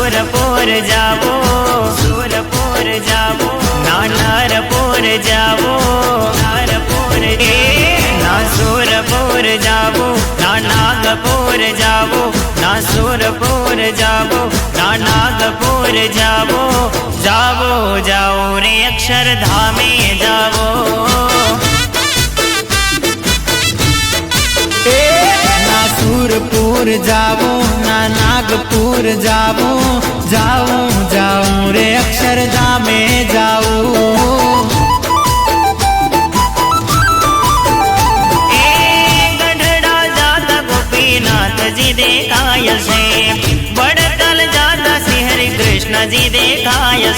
सूरपोर जावो सूरपोर जावो ना नारपोर जावो नारपोर ए, ना सूरपोर जावो, ना नागपोर जावो, ना सूरपोर जावो, ना नागपोर जावो जावो, जाओ रे अक्षर धामे जावो। नागपुर जाओ ना नागपुर जाओ जाओ जाओ रे अक्षरधाम में जाऊँ। जी देखा से बड़तल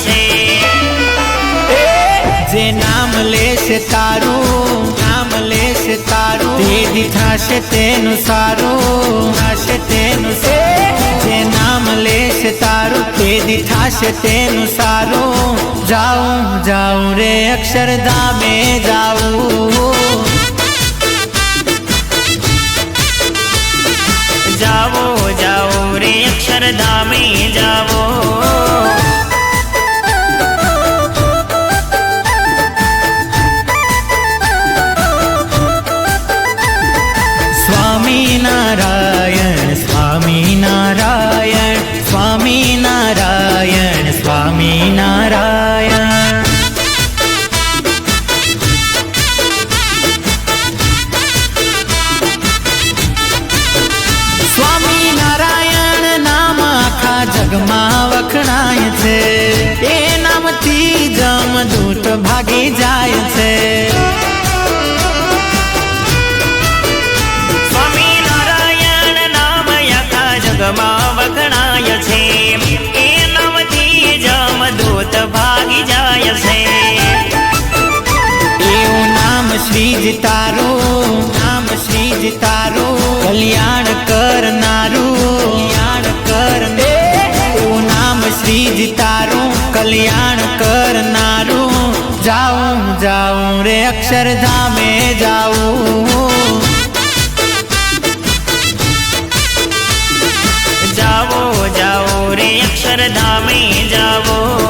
से। जे नाम ले से तारू તે દીઠાશે તેનું સારું, થશે તેનું જે નામ લેશે તારું તેદી દીઠાશે તેનું સારું. જાઉં જાઉં રે અક્ષરધામે, જાઉં. જાઓ જાઓ રે અક્ષરધામે. નામ શ્રીજી તારું, નામ શ્રીજી તારું, કલ્યાણ કરનારું, કલ્યાણ કર એવું નામ શ્રીજી તારું, કલ્યાણ કરનારું. જાઉં જાઉં રે અક્ષરધામે, જાઉં. જાવો જાવો રે અક્ષરધામે જાવો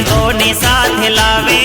સંતોની સાથે લાવે